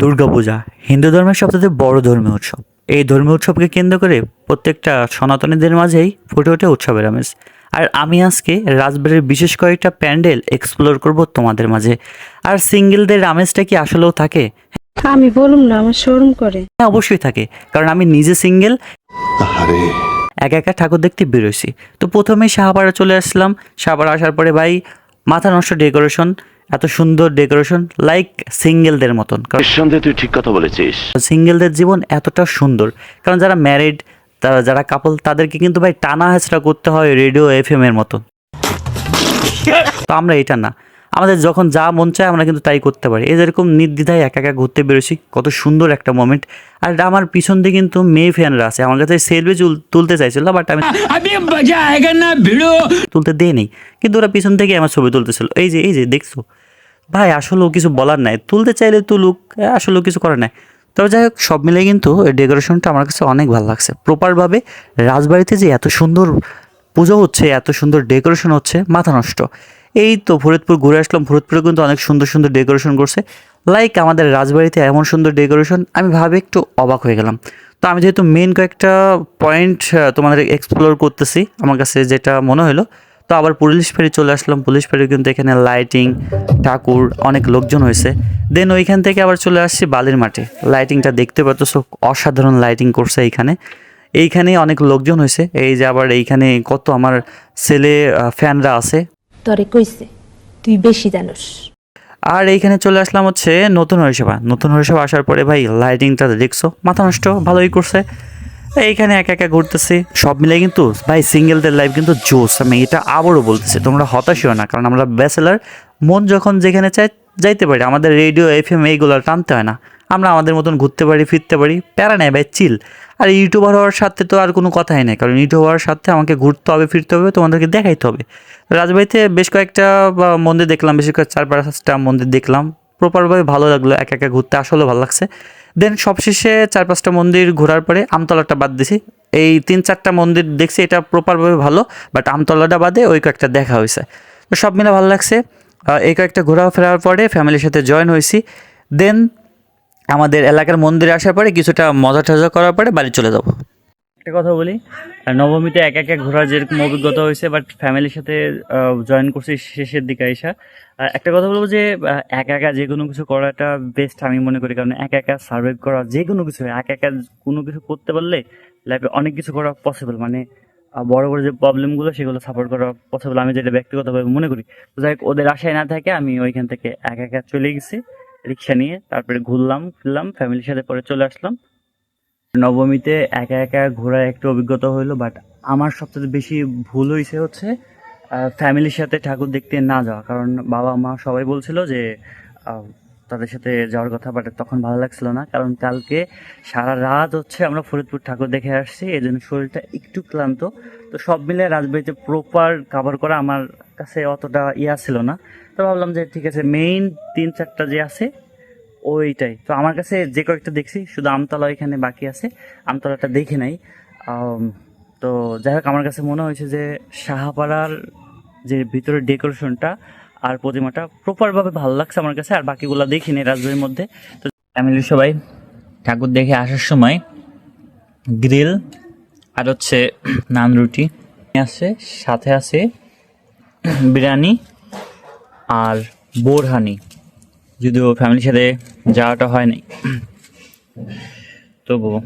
দুর্গাপূজা হিন্দু ধর্মের সবথেকে বড় ধর্মীয় উৎসব। এই ধর্মীয় উৎসবকে কেন্দ্র করে প্রত্যেকটা সনাতনীদের মাঝেই ফুটে ওঠে উৎসবের আমেজ। আর আমি আজকে রাজবাড়ির বিশেষ কয়েকটা প্যান্ডেল এক্সপ্লোর করব তোমাদের মাঝে। আর সিঙ্গেলদের আমেজটা কি আসলেও থাকে? আমি বলুম না আমার শোরুম করে। হ্যাঁ অবশ্যই থাকে। কারণ আমি নিজে সিঙ্গেল আরে একা একা ঠাকুর দেখতে বেরোইছি তো প্রথমেই শাহপাড়া চলে আসলাম। শাহপাড়া আসার পরে ভাই মাথা নষ্ট ডেকোরেশন এত সুন্দর ডেকোরেশন লাইক সিঙ্গেলদের মতন। কারণ নিঃসন্দেহে তুই ঠিক কথা বলেছিস। সিঙ্গেলদের জীবন এতটা সুন্দর। কারণ যারা ম্যারিড তারা যারা কাপল তাদেরকে কিন্তু ভাই টানা হেঁচড়া করতে হয় রেডিও এফ এর মতন তো আমরা এটা না। আমাদের যখন যা মন চায় আমরা কিন্তু তাই করতে পারি। এই যেরকম নির্দ্বিধায় একা একা ঘুরতে বেরোছি কত সুন্দর একটা মোমেন্ট আর আমার পিছন দিয়ে কিন্তু মেয়ে ফ্যানরা আছে। আমার কাছে সেলফি তুলতে চাইছিল বাট আমি তুলতে দিই নেই। কিন্তু ওরা পিছন থেকে আমার ছবি তুলতেছিল। এই যে এই যে দেখছ? ভাই আসলেও কিছু বলার নাই। তুলতে চাইলে তুলুক আসলেও কিছু করার নাই। তবে যাই হোক সব মিলে কিন্তু ডেকোরেশনটা আমার কাছে অনেক ভালো লাগছে। প্রপারভাবে রাজবাড়িতে যে এত সুন্দর পুজো হচ্ছে এত সুন্দর ডেকোরেশন হচ্ছে মাথা নষ্ট। এই তো ফরিদপুর ঘুরে আসলাম। ফরিদপুরে কিন্তু অনেক সুন্দর সুন্দর ডেকোরেশন করছে। লাইক আমাদের রাজবাড়িতে এমন সুন্দর ডেকোরেশন আমি ভাবে একটু অবাক হয়ে গেলাম। তো আমি যেহেতু মেন কয়েকটা পয়েন্ট তোমাদের এক্সপ্লোর করতেছি, আমার কাছে যেটা মনে হলো, তো আবার পুলিশ ফেরি চলে আসলাম। পুলিশ ফেরি কিন্তু এখানে লাইটিং ঠাকুর, অনেক লোকজন হয়েছে। দেন ওইখান থেকে আবার চলে আসছি বালির মাঠে। লাইটিংটা দেখতে পাচ্ছ অসাধারণ লাইটিং করছে এইখানে। এইখানে অনেক লোকজন হয়েছে। এই যে আবার এইখানে কত আমার ছেলে ফ্যানরা আছে। তরে কইছে, তুই বেশি জানোস। আর এইখানে চলে আসলাম হচ্ছে নতুন হরিসভা। নতুন হরিসভা আসার পরে ভাই লাইটিংটা দেখছ? মাথা নষ্ট, ভালোই করছে। এইখানে একা একা ঘুরতেছি। সব মিলে কিন্তু ভাই সিঙ্গেলদের লাইফ কিন্তু জোস। আমি এটা আবারও বলতেছি, তোমরা হতাশ হও না, কারণ আমরা ব্যাচেলার মন যখন যেখানে চাই যাইতে পারি, আমাদের রেডিও এফ এম এইগুলো টানতে হয় না। আমরা আমাদের মতন ঘুরতে পারি, ফিরতে পারি, প্যারা নেই ভাই চিল আর ইউটিউবার হওয়ার সাথে তো আর কোনো কথাই নেই, কারণ ইউটিউবার হওয়ার সাথে আমাকে ঘুরতে হবে, ফিরতে হবে, তোমাদেরকে দেখাইতে হবে। রাজবাড়িতে বেশ কয়েকটা মন্দির দেখলাম, বেশ কয়েক চার পাঁচটা মন্দির দেখলাম। প্রপারভাবে ভালো লাগল, একা একা ঘুরতে আসলেও ভালো লাগছে। দেন সবশেষে চার পাঁচটা মন্দির ঘোরার পরে আমতলাটা বাদ দিছি। এই তিন চারটা মন্দির দেখছি, এটা প্রপারভাবে ভালো বাট আমতলাটা বাদে ওই কয়েকটা দেখা হয়েছে। সব মিলে ভালো লাগছে। এই কয়েকটা ঘোরাফেরার পরে ফ্যামিলির সাথে জয়েন হয়েছি। দেন আমাদের এলাকার মন্দিরে আসার পরে কিছুটা মজা টজা করার পরে বাড়ি চলে যাব। একটা কথা বলি নবমীতে একা একা ঘোরার যেরকম অভিজ্ঞতা হয়েছে বাট ফ্যামিলির সাথে জয়েন করছি শেষের দিকে আর একটা কথা বলব যে একা একা যে কোনো কিছু করাটা বেস্ট আমি মনে করি, কারণ একা একা সার্ভাইভ করা যে কোনো কিছু, একা একা কোনো কিছু করতে পারলে লাইফে অনেক কিছু করা পসিবল মানে বড় বড় যে প্রবলেমগুলো সেগুলো সাপোর্ট করা পসিবল আমি যেটা ব্যক্তিগতভাবে মনে করি। তো যাই ওদের আশায় না থাকে আমি ওইখান থেকে একা একা চলে গেছি, রিক্সা নিয়ে, তারপরে ঘুরলাম, ফিরলাম, ফ্যামিলির সাথে পরে চলে আসলাম। নবমীতে একা একা ঘোরার একটা অভিজ্ঞতা হইল বাট আমার সবচেয়ে বেশি ভুল হয়েছে হচ্ছে ফ্যামিলির সাথে ঠাকুর দেখতে না যাওয়া। কারণ বাবা মা সবাই বলছিল যে তাদের সাথে যাওয়ার কথা বাট তখন ভালো লাগছিল না। কারণ কালকে সারা রাত হচ্ছে আমরা ফরিদপুর ঠাকুর দেখে আসছি, এই জন্য শরীরটা একটু ক্লান্ত। তো সব মিলে রাজবাড়িতে প্রপার কাভার করা আমার কাছে অতটা ইয়া ছিল না। তো ভাবলাম যে ঠিক আছে মেইন তিন চারটা যে আছে, ওইটাই। তো আমার কাছে যে কয়েকটা দেখছি, শুধু আমতলা এখানে বাকি আছে, আমতলাটা দেখি নাই। তো যাই হোক, আমার কাছে মনে হয়েছে যে সাহাপাড়ার যে ভিতরের ডেকোরেশনটা আর প্রতিমাটা প্রপারভাবে ভালো লাগছে আমার কাছে, আর বাকিগুলো দেখিনি রাজবাড়ির মধ্যে। তো ফ্যামিলির সবাই, ঠাকুর দেখে আসার সময় গ্রিল আর হচ্ছে নান রুটি আছে, সাথে আছে বিরিয়ানি আর বোরহানি। যদিও ফ্যামিলির সাথে যাওয়াটা হয় নাই। তবুও